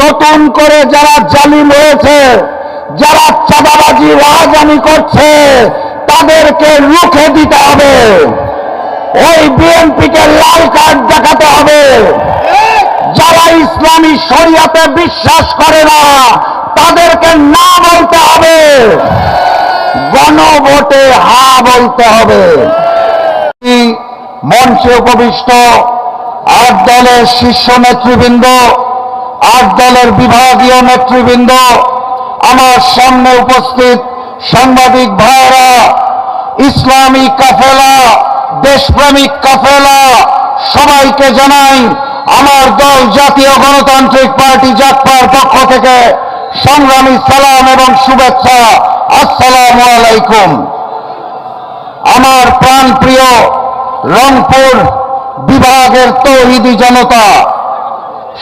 নতুন করে যারা জালিম হয়েছে, যারা চাঁদাবাজি রাজধানী করছে, তাদেরকে রুখে দিতে হবে। ওই বিএনপিকে লাল কার্ড দেখাতে হবে। যারা ইসলামী শরিয়াতে বিশ্বাস করে না, তাদেরকে না বলতে হবে। গণভোটে হা বলতে হবে। মঞ্চে উপবিষ্ট আট দলের শীর্ষ নেতৃবৃন্দ, আট দলের বিভাগীয় নেতৃবৃন্দ, আমার সামনে উপস্থিত সাংবাদিক ভাইরা ইসলামী কাফেলা, দেশপ্রেমিক কাফেলা, সবাইকে জানাই আমার দল জাতীয় গণতান্ত্রিক পার্টি জাকপার পক্ষ থেকে সংগ্রামী সালাম এবং শুভেচ্ছা। আসসালামু আলাইকুম। আমার প্রাণ প্রিয় রংপুর বিভাগের তৌহিদি জনতা,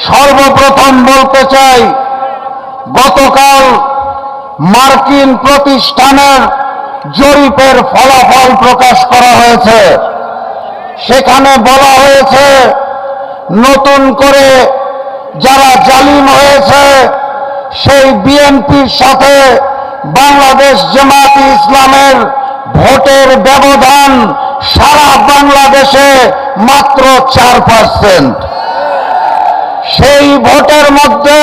সর্বপ্রথম বলতে চাই, গতকাল মার্কিন প্রতিষ্ঠানের জরিপের ফলাফল প্রকাশ করা হয়েছে। সেখানে বলা হয়েছে, নতুন করে যারা জালিম হয়েছে, সেই বিএনপির সাথে বাংলাদেশ জামাতি ইসলামের ভোটের ব্যবধান সারা বাংলাদেশে মাত্র চার পার্সেন্ট সেই ভোটের মধ্যে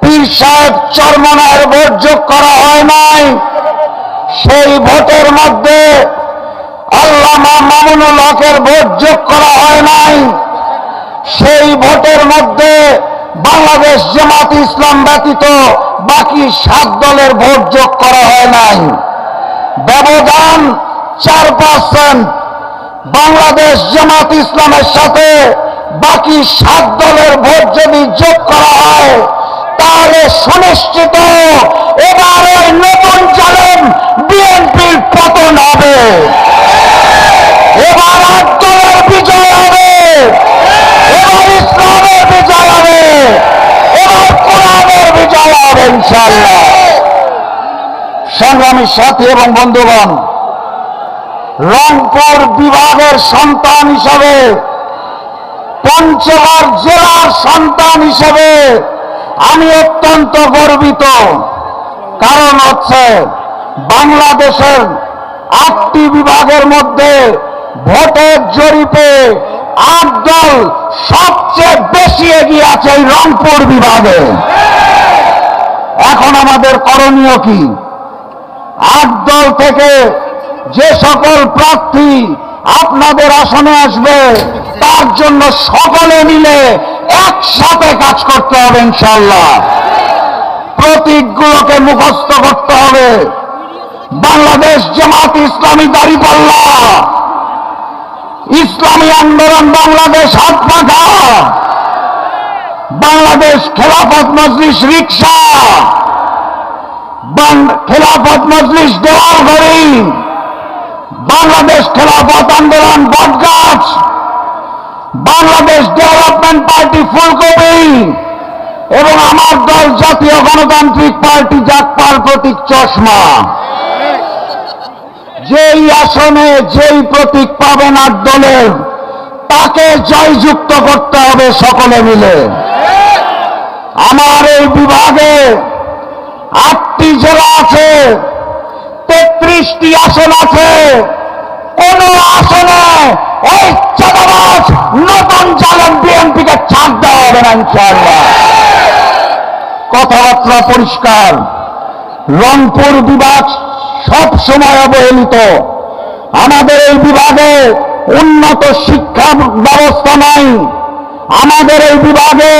পীর সাহেব চরমনার ভোট যোগ করা হয় নাই। সেই ভোটের মধ্যে আল্লামা মামুনুল হকের ভোট যোগ করা হয় নাই। সেই ভোটের মধ্যে বাংলাদেশ জামাত ইসলাম ব্যতীত বাকি সাত দলের ভোট যোগ করা হয় নাই। ব্যবধান চার পার্সেন্ট বাংলাদেশ জামাত ইসলামের সাথে বাকি সাত দলের ভোট যদি যোগ করা হয়, তাহলে সুনিশ্চিত এবার নতুন চালেন বিএনপির পতন হবে। এবার আট দলের বিজয় হবে। এবার ইসলামের বিজয় হবে। এবার কোরআনের বিজয় হবে ইনশাল্লাহ সংগ্রামী সাথী এবং বন্ধুগণ রংপুর বিভাগের সন্তান হিসাবে, পঞ্চগড় জেলার সন্তান হিসেবে আমি অত্যন্ত গর্বিত। কারণ হচ্ছে বাংলাদেশের আটটি বিভাগের মধ্যে ভোটের জরিপে আট দল সবচেয়ে বেশি এগিয়ে আছে এই রংপুর বিভাগে। এখন আমাদের করণীয় কি? আট দল থেকে যে সকল প্রার্থী আপনাদের আসনে আসবে, তার জন্য সকলে মিলে একসাথে কাজ করতে হবে ইনশাল্লাহ প্রতীকগুলোকে মুখস্থ করতে হবে। বাংলাদেশ জামাত ইসলামী দাঁড়িপাল্লা। ইসলামী আন্দোলন বাংলাদেশ হাত পাখা বাংলাদেশ খেলাফত মজলিস রিক্সা খেলাফত মজলিস দেওয়ালঘড়ি বাংলাদেশ খেলাফত আন্দোলন বটগাছ বাংলাদেশ ডেভেলপমেন্ট পার্টি ফুলকপি এবং আমার দল জাতীয় গণতান্ত্রিক পার্টি জাকপাল প্রতীক চশমা। যেই আসনে যেই প্রতীক পাবেন আট দলের, তাকে জয়যুক্ত করতে হবে সকলে মিলে। আমার এই বিভাগে আটটি জেলা আছে তেত্রিশটি আসন আছে। কোন আসনে চাঁদাবাজ নতুন চালন বিএনপিকে ছাড় দেওয়া হবে না, ইনশাআল্লাহ। কথাবার্তা পরিষ্কার। রংপুর বিভাগ সব সময় অবহেলিত। আমাদের এই বিভাগে উন্নত শিক্ষা ব্যবস্থা নাই। আমাদের এই বিভাগে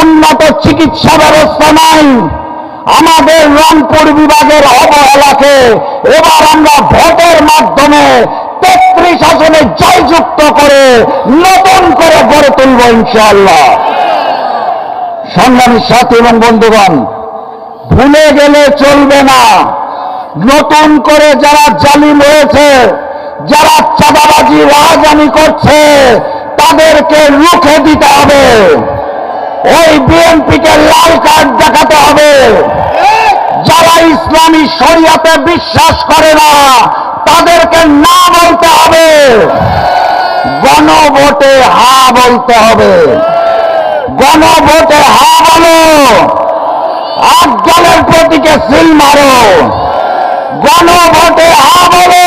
উন্নত চিকিৎসা ব্যবস্থা নাই। আমাদের রংপুর বিভাগের অবহেলাকে এবার আমরা ভোটের মাধ্যমে তেত্রিশ আসনে জয়যুক্ত করে নতুন করে গড়ে তুলব ইনশাআল্লাহ। সংগ্রামী সাথী এবং বন্ধুগণ, ভুলে গেলে চলবে না। নতুন করে যারা জালিম হয়েছে যারা চাঁদাবাজি, রাজধানী করছে, তাদেরকে রুখে দিতে হবে। ওই বিএনপিকে লাল কার্ড দেখাতে হবে। যারা ইসলামী শরিয়াতে বিশ্বাস করে না, তাদেরকে না বলতে হবে। গণভোটে হা বলতে হবে। গণভোটে হা বলো। আট দলের প্রতীকে সিল মারো। গণভোটে হা বলো।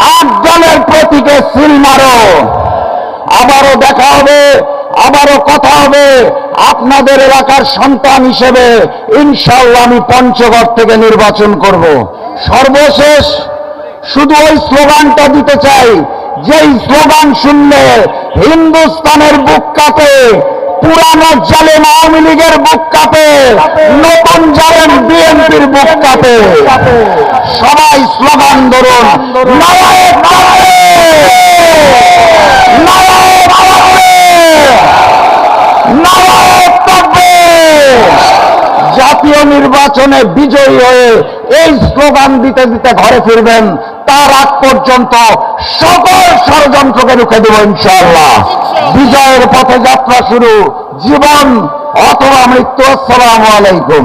আট দলের প্রতীকে সিল মারো। আবারও দেখা হবে আবারও কথা হবে আপনাদের এলাকার সন্তান হিসেবে ইনশাল্লাহ আমি পঞ্চগড় থেকে নির্বাচন করব। সর্বশেষ শুধু ওই স্লোগানটা দিতে চাই, যেই স্লোগান শুনলে হিন্দুস্তানের বুক কাঁপে, পুরানো জালেম আওয়ামী লীগের বুক কাঁপে, নতুন জালেম বিএনপির বুক কাঁপে। সবাই স্লোগান ধরুন নির্বাচনে বিজয়ী হয়ে এই স্লোগান দিতে দিতে ঘরে ফিরবেন, তার আগ পর্যন্ত সকল ষড়যন্ত্রকে রুখে দেব ইনশাআল্লাহ। বিজয়ের পথে যাত্রা শুরু। জীবন অথবা মৃত্যু, আসসালামু আলাইকুম।